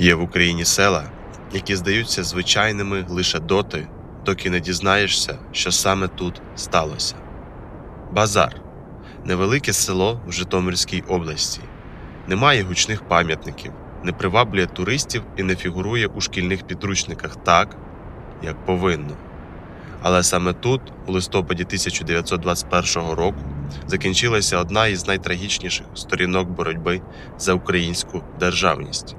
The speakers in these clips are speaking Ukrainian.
Є в Україні села, які здаються звичайними лише доти, доки не дізнаєшся, що саме тут сталося. Базар невелике село в Житомирській області. Немає гучних пам'ятників, не приваблює туристів і не фігурує у шкільних підручниках так, як повинно. Але саме тут, у листопаді 1921 року, закінчилася одна із найтрагічніших сторінок боротьби за українську державність.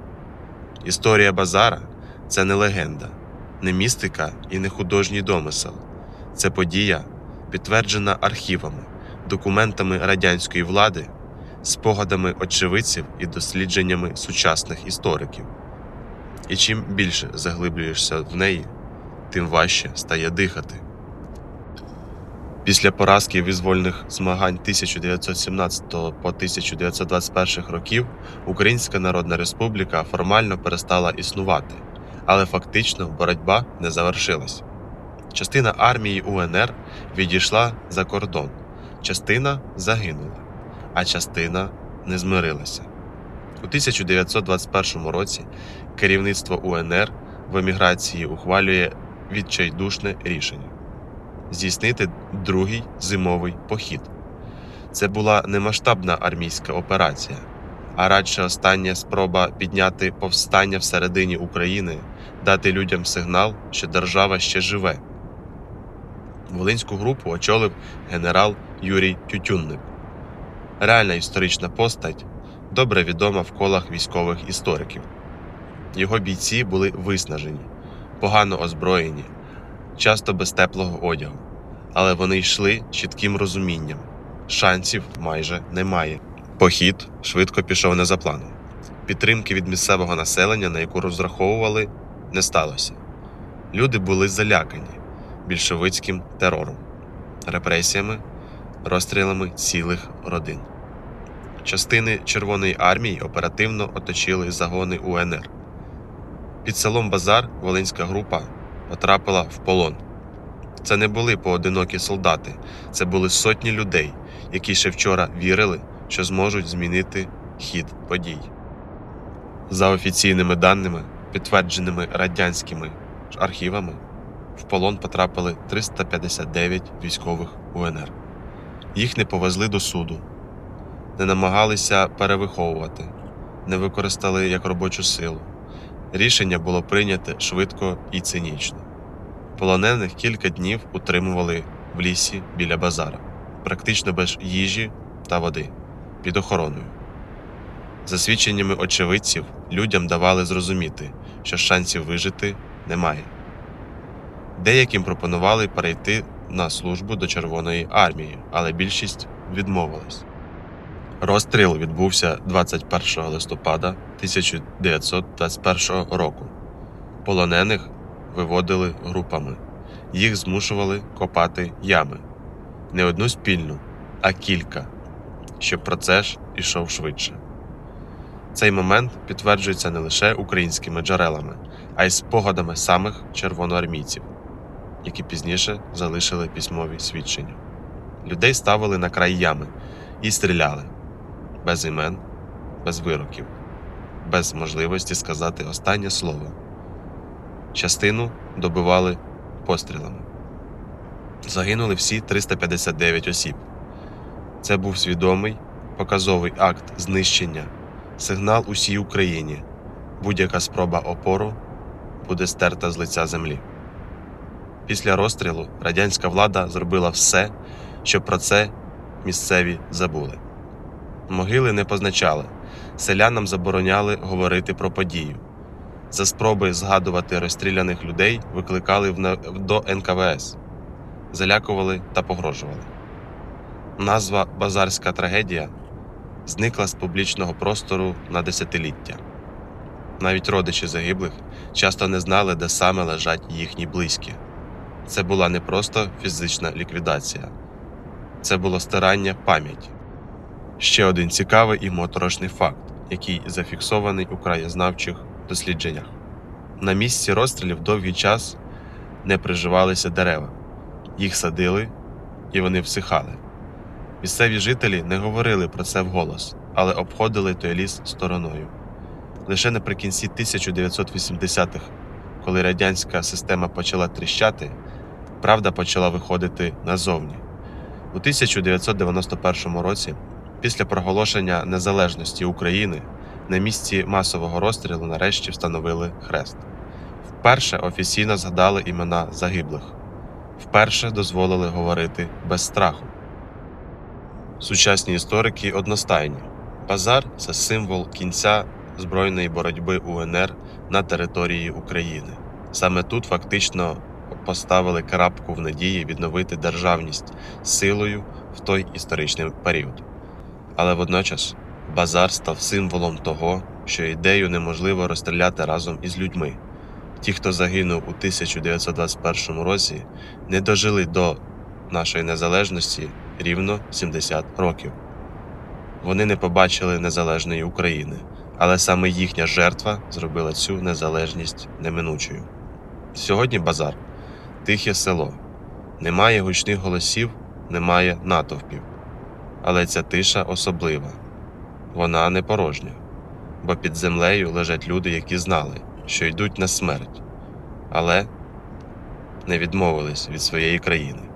Історія базара це не легенда, не містика і не художній домисел. Це подія, підтверджена архівами, документами радянської влади, спогадами очевидців і дослідженнями сучасних істориків. І чим більше заглиблюєшся в неї, тим важче стає дихати. Після поразки визвольних змагань 1917 по 1921 років Українська Народна Республіка формально перестала існувати, але фактично боротьба не завершилась. Частина армії УНР відійшла за кордон, частина загинула, а частина не змирилася. У 1921 році керівництво УНР в еміграції ухвалює відчайдушне рішення здійснити другий зимовий похід. Це була не масштабна армійська операція, а радше остання спроба підняти повстання всередині України, дати людям сигнал, що держава ще живе. Волинську групу очолив генерал Юрій Тютюнник. Реальна історична постать, добре відома в колах військових істориків. Його бійці були виснажені, погано озброєні, часто без теплого одягу, але вони йшли чітким розумінням шансів майже немає. Похід швидко пішов не за планом. Підтримки від місцевого населення, на яку розраховували, не сталося. Люди були залякані більшовицьким терором, репресіями, розстрілами цілих родин. Частини Червоної армії оперативно оточили загони УНР. Під селом Базар Волинська група потрапила в полон. Це не були поодинокі солдати, це були сотні людей, які ще вчора вірили, що зможуть змінити хід подій. За офіційними даними, підтвердженими радянськими архівами, в полон потрапили 359 військових УНР. Їх не повезли до суду, не намагалися перевиховувати, не використали як робочу силу. Рішення було прийняте швидко і цинічно. Полонених кілька днів утримували в лісі біля базара, практично без їжі та води, під охороною. За свідченнями очевидців, людям давали зрозуміти, що шансів вижити немає. Деяким пропонували перейти на службу до Червоної армії, але більшість відмовилась. Розстріл відбувся 21 листопада 1921 року. Полонених виводили групами, їх змушували копати ями не одну спільну, а кілька, щоб процес ішов швидше. Цей момент підтверджується не лише українськими джерелами, а й спогадами самих червоноармійців, які пізніше залишили письмові свідчення. Людей ставили на край ями і стріляли без імен, без вироків, без можливості сказати останнє слово. Частину добивали пострілами. Загинули всі 359 осіб. Це був свідомий, показовий акт знищення, сигнал усій Україні. Будь-яка спроба опору буде стерта з лиця землі. Після розстрілу радянська влада зробила все, щоб про це місцеві забули. Могили не позначали, селянам забороняли говорити про подію. За спроби згадувати розстріляних людей викликали до НКВС, залякували та погрожували. Назва Базарська трагедія зникла з публічного простору на десятиліття. Навіть родичі загиблих часто не знали, де саме лежать їхні близькі. Це була не просто фізична ліквідація, це було стирання пам'яті. Ще один цікавий і моторошний факт, який зафіксований у краєзнавчих дослідженнях. На місці розстрілів довгий час не приживалися дерева, їх садили і вони всихали. Місцеві жителі не говорили про це вголос, але обходили той ліс стороною. Лише наприкінці 1980-х, коли радянська система почала тріщати, правда почала виходити назовні. У 1991 році, після проголошення незалежності України, на місці масового розстрілу нарешті встановили хрест. Вперше офіційно згадали імена загиблих, вперше дозволили говорити без страху. Сучасні історики одностайні. Базар це символ кінця збройної боротьби УНР на території України. Саме тут фактично поставили крапку в надії відновити державність силою в той історичний період. Але водночас базар став символом того, що ідею неможливо розстріляти разом із людьми. Ті, хто загинув у 1921 році, не дожили до нашої незалежності рівно 70 років. Вони не побачили незалежної України, але саме їхня жертва зробила цю незалежність неминучою. Сьогодні базар тихе село. Немає гучних голосів, немає натовпів. Але ця тиша особлива. Вона не порожня, бо під землею лежать люди, які знали, що йдуть на смерть, але не відмовились від своєї країни.